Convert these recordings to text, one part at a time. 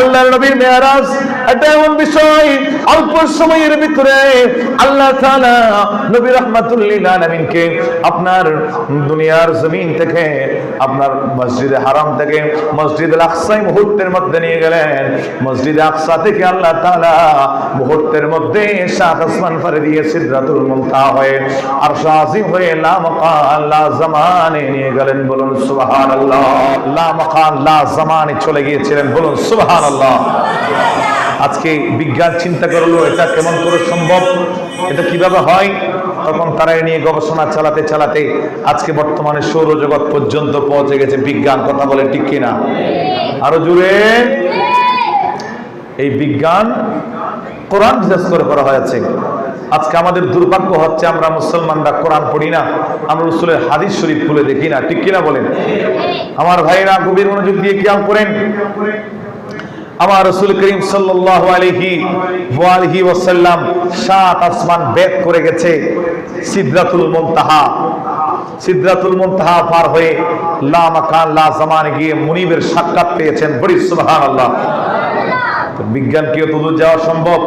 আল্লাহ নবীর মেয়ারাজ। এটা এমন বিষয় অল্প সময়ের ভিতরে আল্লাহ তাআলা নবী রাহমাতুল্লিল আপনার দুনিয়ার জমিন থেকে, আপনার মসজিদে হারাম থেকে মসজিদ আকসাই মুহূর্তের মধ্যে নিয়ে গেলেন। মসজিদ আকসা থেকে আল্লাহ তাআলা মুহূর্তের মধ্যে সাত আসমান পারে দিয়ে সিদরাতুল মুনতাহা হয়ে আর শাহিম হয়ে লা লা জামানে নিয়ে গেলেন। বলুন সুবহানাল্লাহ। লা মাকান, লা জামানে চলে গিয়েছিলেন। বলুন সুবহানাল্লাহ। আজকে বিজ্ঞান চিন্তা করল, এটা কেমন করে সম্ভব, এটা কীভাবে হয়? তখন তারা নিয়ে গবেষণা চালাতে চালাতে আজকে বর্তমানে সৌরজগৎ পর্যন্ত পৌঁছে গেছে। বিজ্ঞান কথা বলে ঠিক কিনা? আরও জুড়ে এই বিজ্ঞান কোরআন বিশেষ করে করা হয়েছে। আজকে আমাদের দুর্ভাগ্য হচ্ছে আমরা মুসলমানরা কোরআন পড়ি না, আমরা রসুলের হাদিস শরীফ খুলে দেখি না, ঠিক কিনা বলেন? আমার ভাইরা গভীর মনোযোগ দিয়ে খেয়াল করেন। আমার রসুল করিম সাল্লাল্লাহু আলাইহি ওয়া আলিহি ওয়াসাল্লাম সাত আসমান বেদ করে গেছে, সিদরাতুল মুনতাহা। সিদরাতুল মুনতাহা পার হয়ে লা মাকান, লা গিয়ে মুনিবের সাক্ষাৎ পেয়েছেন বড়ি সুবহানাল্লাহ। তো বিজ্ঞান কি অতদূর যাওয়া সম্ভব?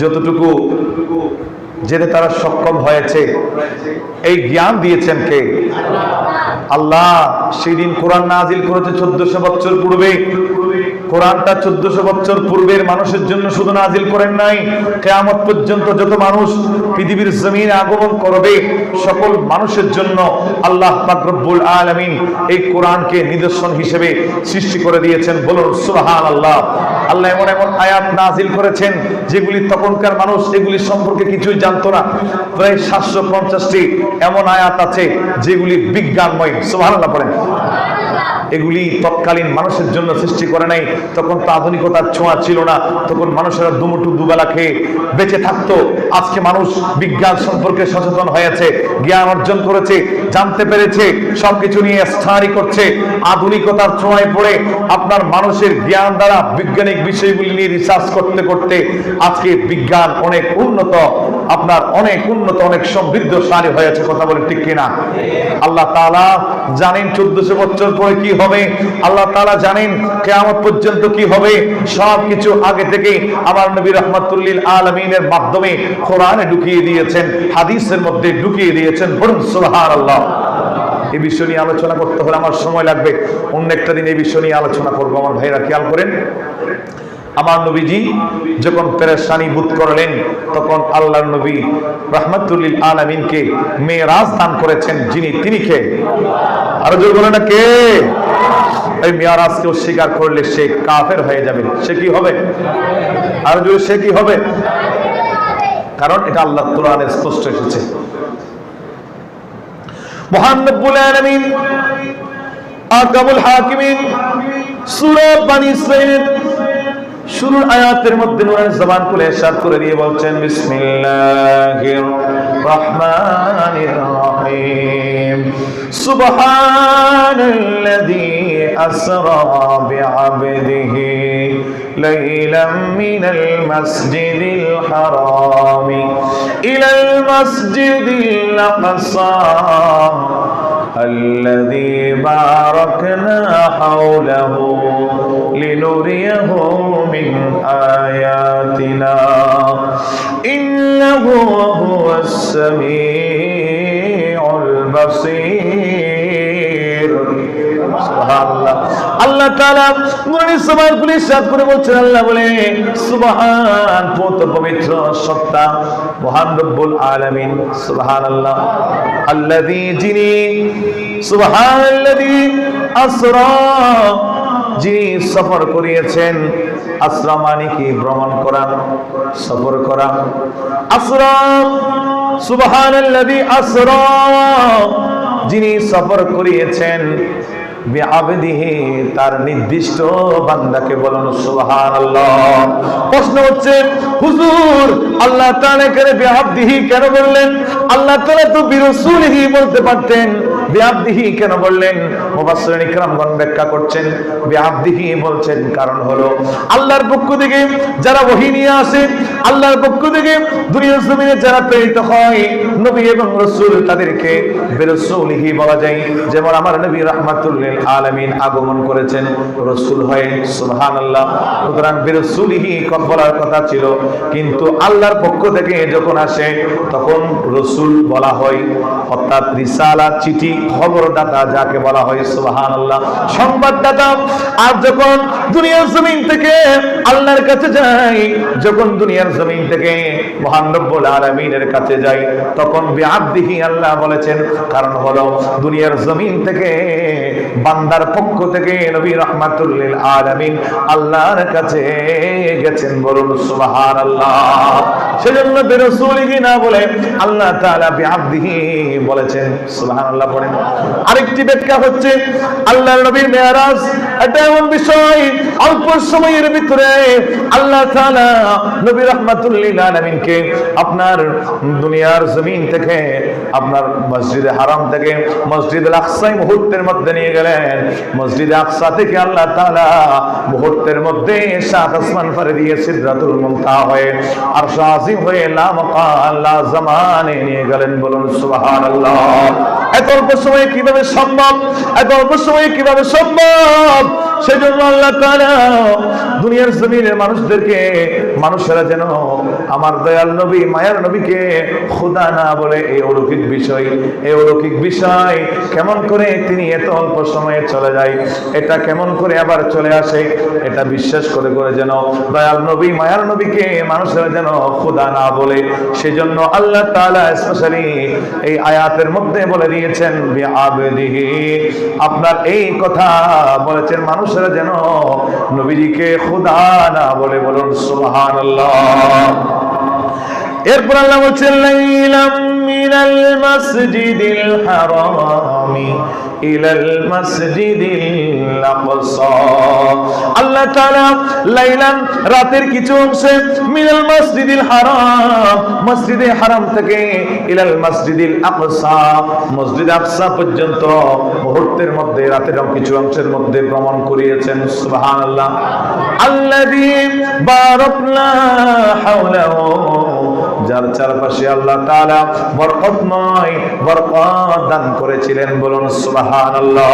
যতটুকু যেতে তারা সক্ষম হয়েছে, এই জ্ঞান দিয়েছেন কে? আল্লাহ। সেই দিন কোরআন নাজিল করেছে চোদ্দশো বছর পূর্বে। কোরআনটা চোদ্দশো বছর পূর্বের মানুষের জন্য শুধু নাজিল করেন নাই। কেয়ামত পর্যন্ত যত মানুষ পৃথিবীর জমিনে আগমন করবে, সকল মানুষের জন্য আল্লাহ পাকরব্বুল আলমিন এই কোরআনকে নিদর্শন হিসেবে সৃষ্টি করে দিয়েছেন। বলুন সুবহান আল্লাহ আল্লাহ এমন এমন আয়াত নাজিল করেছেন, যেগুলি তখনকার মানুষ এগুলি সম্পর্কে কিছুই জানতো না। প্রায় সাতশো পঞ্চাশটি এমন আয়াত আছে, যেগুলি বিজ্ঞানময়। সুবহান আল্লাহ পড়েন এগুলি তৎকালীন মানুষের জন্য সৃষ্টি করে নাই। তখন তো আধুনিকতার ছোঁয়া ছিল না। তখন মানুষেরা দুমুঠু দুবেলা খেয়ে বেঁচে থাকতো। আজকে মানুষ বিজ্ঞান সম্পর্কে সচেতন হয়েছে, জ্ঞান অর্জন করেছে, জানতে পেরেছে, সবকিছু নিয়ে স্টাডি করছে। আধুনিকতার ছোঁয়ায় পড়ে আপনার মানুষের জ্ঞান দ্বারা বৈজ্ঞানিক বিষয়গুলি নিয়ে রিসার্চ করতে করতে আজকে বিজ্ঞান অনেক উন্নত। আপনার অনেক উন্নত, অনেক সমৃদ্ধশালী হয়েছে, কথা বলে ঠিক কিনা? আল্লাহ তালা জানেন চোদ্দশো বছর পরে কি হবে, আল্লাহ তাআলা জানেন কেয়ামত পর্যন্ত কি হবে সব কিছু আগে থেকে আমার নবী রহমাতুল্লিল আলমিনের মাধ্যমে কোরআনে ঢুকিয়ে দিয়েছেন, হাদিসের মধ্যে ঢুকিয়ে দিয়েছেন সুবহানাল্লাহ। এই বিষয় নিয়ে আলোচনা করতে হলে আমার সময় লাগবে, অন্য একটা দিন এই বিষয় নিয়ে আলোচনা করব, আমার ভাইরা খেয়াল করেন। আমার নবীজি যখন পেরেশানি বোধ করলেন, তখন আল্লাহর নবী রহমতুল্লিল আলমিনকে মেয়েরাজ দান করেছেন, যিনি তিনি কে? আরও জোর বলে না কে? এই মেয়ারাজকেও স্বীকার করলে সে কাফের হয়ে যাবে। সে কি হবে? আরও জোরে, সে কি হবে? কারণ এটা আল্লাহ কোরআনে স্পষ্ট এসেছে। মহান রব্বুল আলামিন হাকিমিন, সূরা বানী ইসরাঈলের শুরুর আয়াতের মধ্যে নুরের জবান খুলে ইরশাদ করে দিয়ে বলছেন বিসমিল্লাহির রহমানির রহিম সুবহানাল্লাযী আসরা বিআবদিহি লাইলাম মিনাল মাসজিদিল হারাম ইলাল মাসজিদিল আকসা الذي باركنا حوله لنريه من آياتنا إنه هو السميع البصير সুবহানাল্লাহ আল্লাহ তাআলা নূরে সবার পুলিশ সাত করে বলছেন আল্লাহ বলে সুবহান পবিত্র পবিত্র সত্তা মহান রব্বুল আলামিন সুবহানাল্লাহ আল্লাযী যিনি সুবহানাল্লাযী আসরা যিনি সফর করিয়েছেন আসরা কি ভ্রমণ করা সফর করা সুবহানাল্লাযী আসরা যিনি সফর করিয়েছেন তার নির্দিষ্ট বান্দাকে বলুন সুবহানাল্লাহ। প্রশ্ন হচ্ছে, হুজুর, আল্লাহ তাআলা এখানে বিআবদিহি কেন বললেন? আল্লাহ তাআলা তো বিরাসূলিহি বলতে পারতেন। বিআবদিহি কেন বললেন? মুফাসসিরিন ইকরামগণ ব্যাখ্যা করছেন। বিআবদিহি বলছেন কারণ হলো, আল্লাহর পক্ষ থেকে যারা ওহী নিয়ে আসে, আল্লাহর পক্ষ থেকে দুনিয়ার জমিনে যারা প্রেরিত হয়, নবী এবং রাসূল তাদেরকে বিরসূলিহি বলা যায়। যেমন আমার নবী রাহমাতুল লিল আগমন করেছেন, রাসূল হয়ে, সুবহানাল্লাহ। সুতরাং বিরসূলিহি বলার কথা ছিল। কিন্তু আল্লাহর পক্ষ থেকে যখন আসে, তখন রসুল বলা হয়, অর্থাৎ রিসালা চিঠি খবরদাতা যাকে বলা হয় সুবহানাল্লাহ, সংবাদদাতা। আর যখন দুনিয়ার জমিন থেকে আল্লাহর কাছে যাই যখন দুনিয়ার জমিন থেকে মহান রব্বুল আলামিনের কাছে যাই তখন বিআবদিহি আল্লাহ বলেছেন, কারণ হলো দুনিয়ার জমিন থেকে, বান্দার পক্ষ থেকে নবী রাহমাতুল লিল আলামিন আল্লাহর কাছে গেছেন বলুন সুবহানাল্লাহ। সেজন্য বিরসূলিহি না বলে, আল্লাহ তাআলা বিআবদিহি বলেছেন, সুবহানাল্লাহ পড়েন আরেকটি ব্যাখ্যা হচ্ছে আল্লাহর নবীর মেরাজ এটা এমন বিষয়, অল্প সময়ের ভিতরে আল্লাহ নবী রাহমাতুল লিল আলামিনকে আপনার দুনিয়ার জমিন থেকে, আপনার মসজিদে হারাম থেকে, মসজিদে আকসাই মুহূর্তের মধ্যে নিয়ে গেলেন। মসজিদে আকসা থেকে আল্লাহ তাআলা মুহূর্তের মধ্যে সাত আসমান পারে দিয়ে সিদরাতুল মুনতাহা হয়ে আর শাহিম হয়ে লা মাকান লা নিয়ে গেলেন বলুন সুবহানাল্লাহ। এত অল্প সময়ে কীভাবে সম্ভব এত অল্প সময়ে কীভাবে সম্ভব? সেজন্য আল্লাহ দুনিয়ার জমিনের মানুষদেরকে, মানুষেরা যেন আমার দয়াল নবী, মায়ার নবীকে খোদা না বলে এই অলৌকিক বিষয়, এই অলৌকিক বিষয় কেমন করে তিনি এত অল্প সময়ে চলে যায়, এটা কেমন করে আবার চলে আসে, এটা বিশ্বাস করে করে যেন দয়াল নবী, মায়ার নবীকে মানুষেরা যেন খোদা না বলে। সেজন্য আল্লাহ তাআলা স্পেশালি এই আয়াতের মধ্যে বলে দিয়েছেন আপনার এই কথা বলেছেন মানুষেরা যেন নবীজিকে খুদা না বলে বলুন, সুবহানাল্লাহ। এরপর আল্লাহ বলছেন, লাইলাম মিনাল মাসজিদিল হারামি, ইলাল মাসজিদিল আকসা। আল্লাহ তাআলা লাইলান রাতের কিছু অংশে মিনাল মাসজিদিল হারাম, মসজিদে হারাম থেকে ইলাল মাসজিদিল আকসা, মসজিদ আকসা পর্যন্ত মুহূর্তের মধ্যে, রাতের কিছু অংশের মধ্যে ভ্রমণ করিয়েছেন, সুবহানাল্লাহ। আল্লাযী বারাকনা হাওলাহু যার চারপাশে আল্লাহ তাআলা বরকতময় বরকত দান করেছিলেন বলুন সুবহানাল্লাহ।